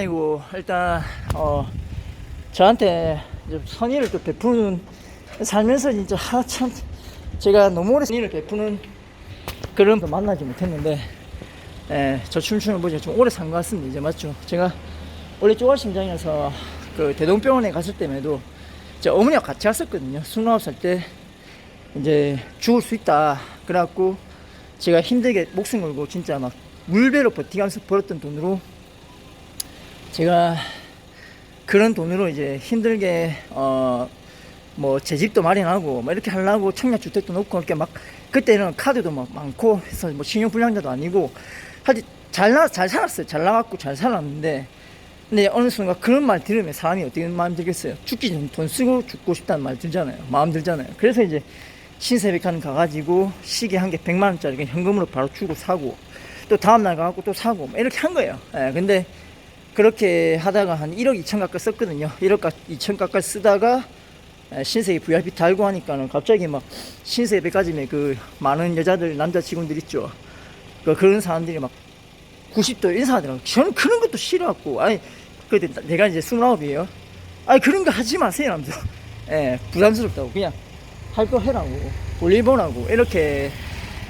아니고 일단 어 저한테 좀 선의를 또 베푸는 살면서 진짜 하참 제가 너무 오래 선의를 베푸는 그런 분 만나지 못했는데 예, 저 춤추는 분이 좀 오래 산 것 같습니다. 이제 맞죠 제가 원래 쪼갈심장이어서 그 대동병원에 갔을 때에도 제 어머니와 같이 갔었거든요. 29살 때 이제 죽을 수 있다. 그래갖고 제가 힘들게 목숨 걸고 진짜 막 물배로 버티면서 벌었던 돈으로 제가 그런 돈으로 이제 힘들게 어 뭐 제 집도 마련하고 뭐 이렇게 하려고 청약 주택도 놓고 이렇게 막 그때는 카드도 막 많고 해서 뭐 신용 불량자도 아니고 하여튼 잘 나 잘 살았어요. 잘 나갔고 잘 살았는데 근데 어느 순간 그런 말 들으면 사람이 어떻게 마음 들겠어요? 죽기 전에 돈 쓰고 죽고 싶다는 말 들잖아요. 마음 들잖아요. 그래서 이제 신세백화점 가가지고 시계 한개 100만 원짜리 현금으로 바로 주고 사고 또 다음날 가갖고 또 사고 뭐 이렇게 한 거예요. 예, 근데 그렇게 하다가 한 1억 2천 가까이 썼거든요. 1억 2천 가까이 쓰다가 에, 신세계 VIP 달고 하니까는 갑자기 막 신세계 백화점에 그 많은 여자들 남자 직원들 있죠. 그 그런 사람들이 막 90도 인사하더라고. 저는 그런 것도 싫어갖고 아니 그때 내가 이제 29이에요. 아니 그런 거 하지 마세요, 남자. 예, 부담스럽다고 그냥 할 거 해라고 올리보라고 이렇게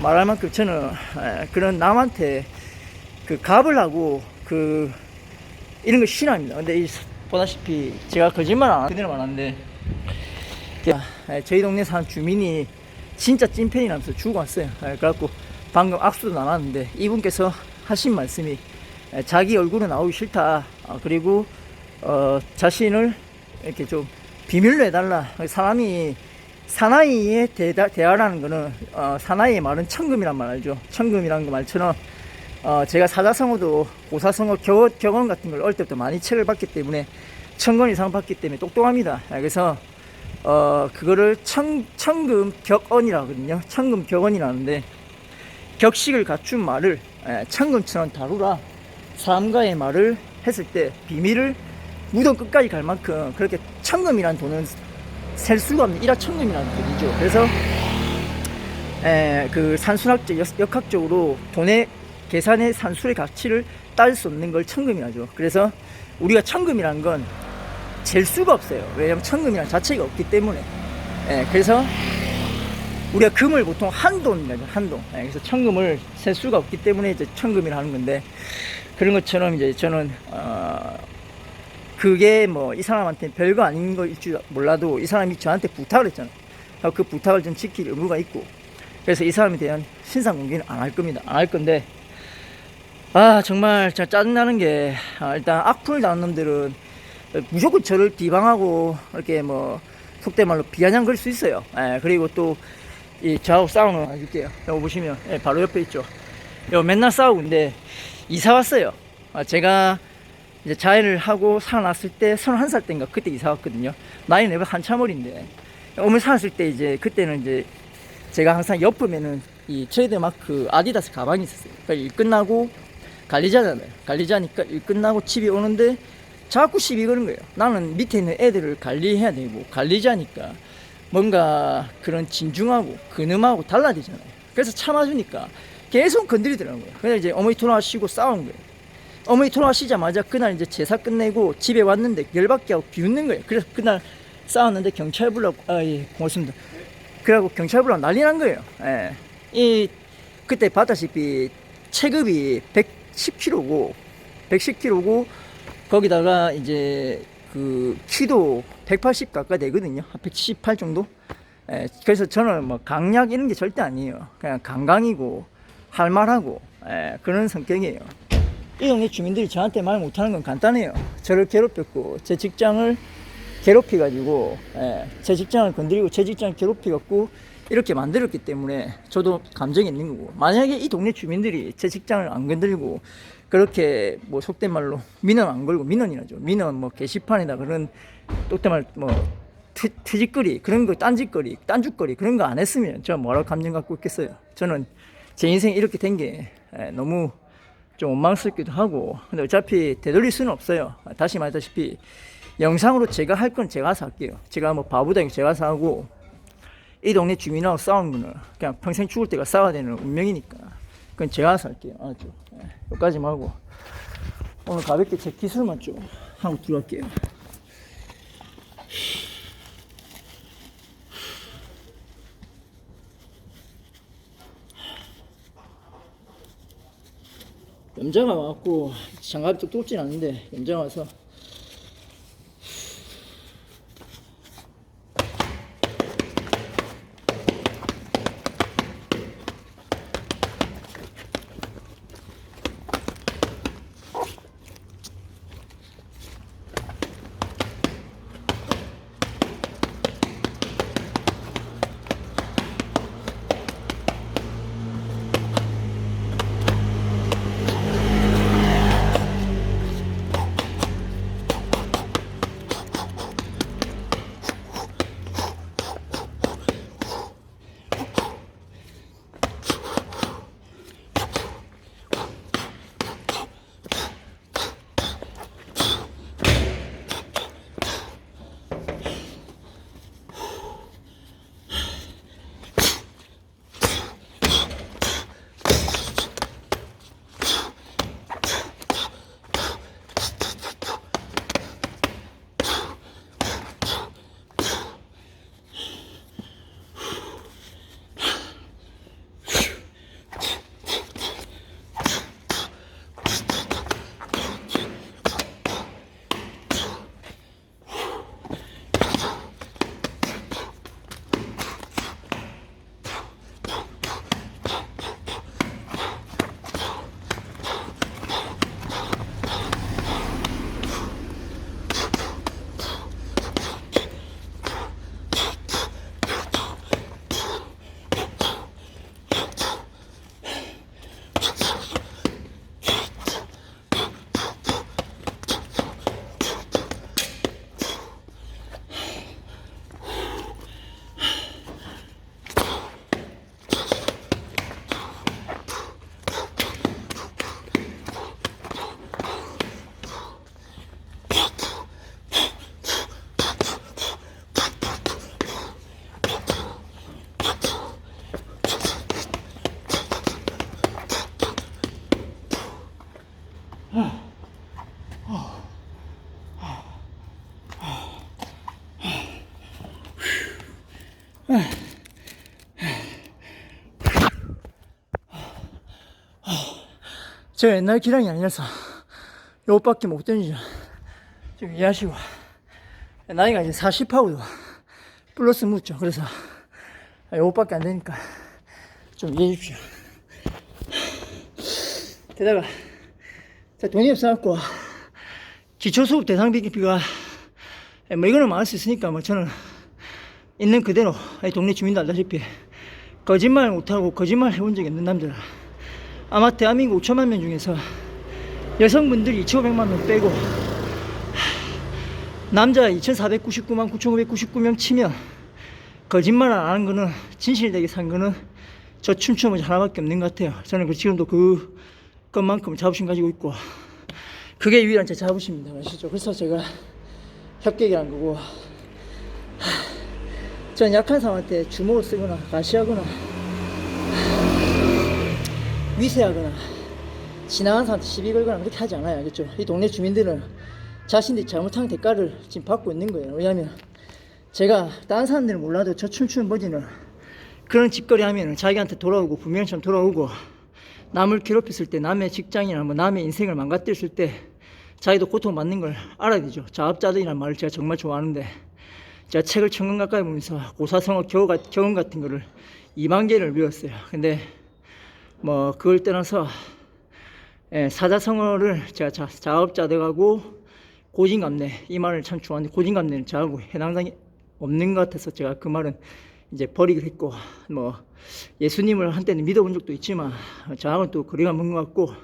말할 만큼 저는 에, 그런 남한테 그 갑을 하고 그 이런 거 싫어합니다. 근데 이 보다시피 제가 거짓말 안 그대로 말하는데 야, 에, 저희 동네 사는 주민이 진짜 찐팬이라면서 주고 왔어요. 에, 그래갖고 방금 악수도 나눴는데 이분께서 하신 말씀이 에, 자기 얼굴은 나오기 싫다. 아, 그리고 어, 자신을 이렇게 좀 비밀로 해달라. 사람이 사나이의 대다, 대화라는 거는 어, 사나이의 말은 천금이란 말 알죠? 천금이라는 거 말처럼 어, 제가 사자성어도 고사성어 겨, 격언 같은 걸 어릴 때부터 많이 책을 봤기 때문에 천권 이상 봤기 때문에 똑똑합니다. 아, 그래서 어, 그거를 천, 천금 격언이라 하거든요. 천금 격언이라는데 격식을 갖춘 말을 에, 천금처럼 다루라. 사람과의 말을 했을 때 비밀을 무덤 끝까지 갈 만큼 그렇게 천금이라는 돈은 셀 수가 없는 일화천금이라는 돈이죠. 그래서 에, 그 산술학적 역- 역학적으로 돈의 계산의 산술의 가치를 딸수 없는 걸 천금이라죠. 그래서 우리가 천금이라는 건잴 수가 없어요. 왜냐하면 천금이라는 자체가 없기 때문에. 예, 그래서 우리가 금을 보통 한돈이라죠. 한돈. 예, 그래서 천금을 셀 수가 없기 때문에 이제 천금이라 하는 건데 그런 것처럼 이제 저는 어, 그게 뭐 이 사람한테 별거 아닌 거일 줄 몰라도 이 사람이 저한테 부탁을 했잖아요. 그 부탁을 좀 지킬 의무가 있고 그래서 이 사람에 대한 신상 공개는 안 할 겁니다. 안 할 건데 아 정말 짜증나는 게 아, 일단 악플 다는 놈들은 무조건 저를 비방하고 이렇게 뭐 속된 말로 비아냥 거릴 수 있어요. 예, 그리고 또 이 저하고 싸우는 거 해줄게요. 여기 보시면 예, 바로 옆에 있죠. 여기 맨날 싸우고 있는데 이사 왔어요. 아, 제가 이제 자해를 하고 살아났을 때 31살 때인가 그때 이사 왔거든요. 나이는 내가 한참 어린데 어머니 살았을 때 이제 그때는 이제 제가 항상 옆으면은 이 트레이드마크 아디다스 가방이 있었어요. 그러니까 일 끝나고 관리자잖아요. 관리자니까 일 끝나고 집에 오는데 자꾸 시비 거는 거예요. 나는 밑에 있는 애들을 관리해야 되고 관리자니까 뭔가 그런 진중하고 근엄하고 달라야 되잖아요. 그래서 참아주니까 계속 건드리더라고요. 그래서 이제 어머니 돌아가시고 싸운 거예요. 어머니 돌아가시자마자 그날 이제 제사 끝내고 집에 왔는데 열받게 하고 비웃는 거예요. 그래서 그날 싸웠는데 경찰 불러고 아예 고맙습니다. 그래갖고 경찰 불러 난리 난 거예요. 예. 이 그때 봤다시피 체급이 110kg고 110kg고 거기다가 이제 그 키도 180 가까이 되거든요. 한 178 정도. 예. 그래서 저는 뭐 강약 이런 게 절대 아니에요. 그냥 강강이고 할말하고 예. 그런 성격이에요. 이 동네 주민들이 저한테 말 못하는 건 간단해요. 저를 괴롭혔고 제 직장을 괴롭혀가지고 예, 제 직장을 건드리고 제 직장을 괴롭혀갖고 이렇게 만들었기 때문에 저도 감정이 있는 거고 만약에 이 동네 주민들이 제 직장을 안 건드리고 그렇게 뭐 속된 말로 민원 안 걸고 민원이라죠. 민원 뭐 게시판에다 그런 속된 말뭐 퇴직거리 그런 거 딴짓거리 딴죽거리 그런 거 안 했으면 저 뭐라고 감정 갖고 있겠어요. 저는 제 인생 이렇게 된 게 너무 좀 원망스럽기도 하고 근데 어차피 되돌릴 수는 없어요. 다시 말했다시피 영상으로 제가 할 건 제가 서 할게요. 제가 뭐 바보다니 제가 서 하고 이 동네 주민하고 싸우는 거는 그냥 평생 죽을 때가 싸워야 되는 운명이니까. 그건 제가 서 할게요 알았죠 네, 여기까지만 하고. 오늘 가볍게 제 기술만 좀 하고 들어갈게요. 염자가 와갖고 장갑이 또 뚫진 않는데 염자가 와서 제가 옛날 기량이 아니라서 요것밖에 못 던지죠. 좀 이해하시고. 나이가 이제 40하고도 플러스 묻죠. 그래서 요것밖에 안 되니까 좀 이해해 주십시오. 게다가 제가 돈이 없어갖고 기초수급 대상비가 뭐 이거는 말할 수 있으니까 뭐 저는 있는 그대로 이 동네 주민도 알다시피 거짓말 못하고 거짓말 해본 적이 없는 남자라 아마 대한민국 5천만 명 중에서 여성분들이 2,500만 명 빼고 남자 2,499만 9,599명 치면 거짓말 안 하는 거는 진실되게 산 거는 저 춤추는 하나밖에 없는 것 같아요. 저는 그 지금도 그 것만큼 자부심 가지고 있고 그게 유일한 제 자부심입니다. 아시죠? 그래서 제가 협객이란 거고 전 약한 사람한테 주먹을 쓰거나 가시하거나 위세하거나 지나간 사람한테 시비 걸거나 그렇게 하지 않아요. 알겠죠? 이 동네 주민들은 자신들이 잘못한 대가를 지금 받고 있는 거예요. 왜냐하면 제가 다른 사람들은 몰라도 저 춤추는 버지는 그런 짓거리 하면은 자기한테 돌아오고 분명처럼 돌아오고 남을 괴롭혔을 때 남의 직장이나 뭐 남의 인생을 망가뜨렸을 때 자기도 고통받는 걸 알아야 되죠. 자업자득이라는 말을 제가 정말 좋아하는데 제가 책을 천권 가까이 보면서 고사성어 경험 같은 거를 2만 개를 외웠어요. 근데 뭐 그걸 떠나서 예, 사자성어를 제가 자, 자업자득하고 고진감래 이 말을 참 좋아하는데 고진감래는 저하고 해당장이 없는 것 같아서 제가 그 말은 이제 버리기로 했고 뭐 예수님을 한때는 믿어본 적도 있지만 저하고는 또 거리가 먼 것 같고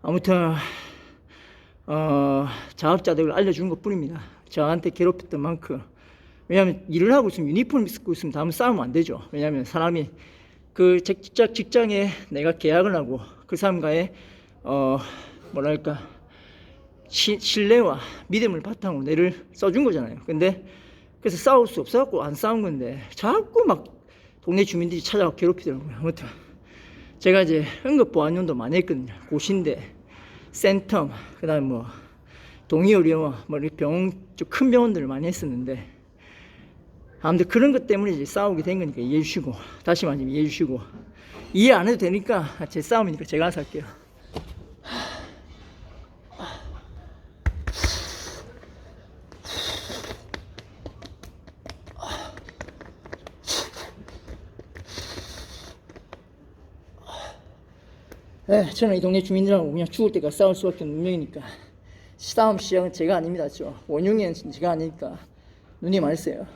아무튼 어, 자업자득을 알려준 것 뿐입니다. 저한테 괴롭혔던 만큼 왜냐하면 일을 하고 있으면 유니폼 입고 있으면 다음 싸우면 안 되죠. 왜냐하면 사람이 그 직장 직장에 내가 계약을 하고 그 사람과의 어 뭐랄까 시, 신뢰와 믿음을 바탕으로 내를 써준 거잖아요. 근데 그래서 싸울 수 없어갖고 안 싸운 건데 자꾸 막 동네 주민들이 찾아와 괴롭히더라고요. 아무튼 제가 이제 응급보안용도 많이 했거든요. 고시인데 센텀, 그 다음에 뭐, 동의의료원, 뭐, 이렇게 병원, 좀큰 병원들을 많이 했었는데, 아무튼 그런 것 때문에 이제 싸우게 된 거니까 이해해 주시고, 다시 말하면 이해해 주시고, 이해 안 해도 되니까 제 싸움이니까 제가 알아서 할게요. 네, 저는 이 동네 주민들하고 그냥 죽을 때까지 싸울 수밖에 없는 운명이니까 싸움 시작은 제가 아닙니다. 저 원흉이는 제가 아니니까 눈이 많이 세요.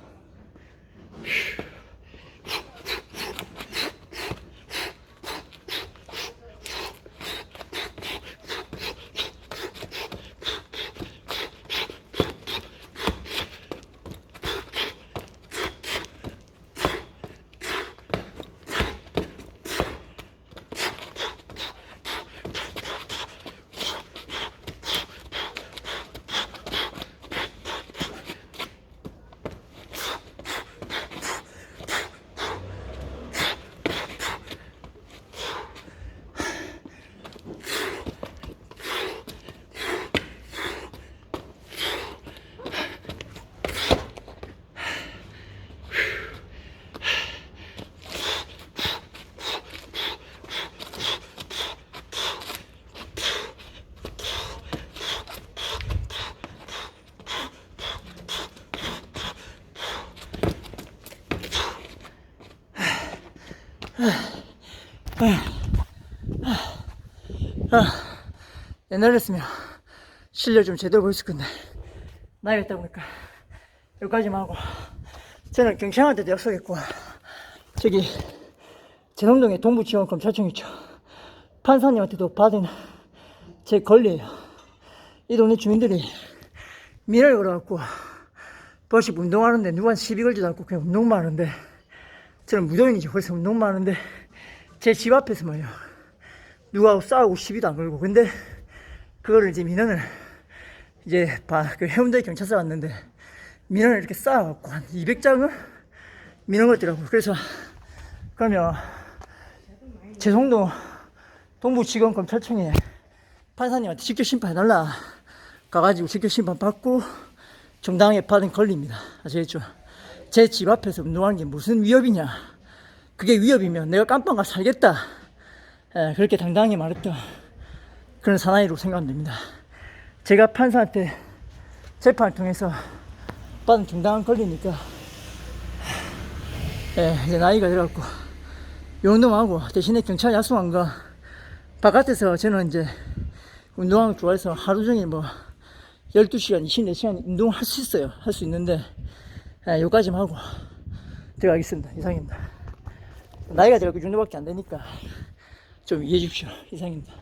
옛날이었으면 실력 좀 제대로 보였을 건데. 나이가 있다 보니까 여기까지만 하고. 저는 경찰한테도 약속했고. 저기 제동동에 동부지원검찰청 있죠. 판사님한테도 받은 제 권리예요. 이 동네 주민들이 민원을 걸어갖고 벌써 운동하는데 누구한테 시비 걸지도 않고 그냥 운동만 하는데 저는 무도인이지 벌써 운동만 하는데 제 집 앞에서 말이야 누구하고 싸우고 시비도 안 걸고. 근데 그거를 이제 민원을 이제 봐, 그 해운대 경찰서 왔는데 민원을 이렇게 쌓아갖고 한 200장을 민원 걸더라고 그래서 그러면 제송도 동부지검 검찰청에 판사님한테 직접 심판해달라 가가지고 직접 심판 받고 정당하게 받은 권리입니다. 아시겠죠 제 집 앞에서 운동하는 게 무슨 위협이냐 그게 위협이면 내가 깜빵 가서 살겠다 예, 그렇게 당당히 말했던 그런 사나이로 생각됩니다. 제가 판사한테 재판을 통해서 받은 정당한 권리니까 예, 이제 나이가 들었고 운동하고 대신에 경찰 야수한 거 바깥에서 저는 이제 운동하는 거 좋아해서 하루 종일 뭐 12시간, 24시간 운동을 할수 있어요. 할 수 있는데 예, 여기까지만 하고 들어가겠습니다. 이상입니다. 나이가 들어그 정도밖에 안 되니까 좀 이해해 주십시오. 이상입니다.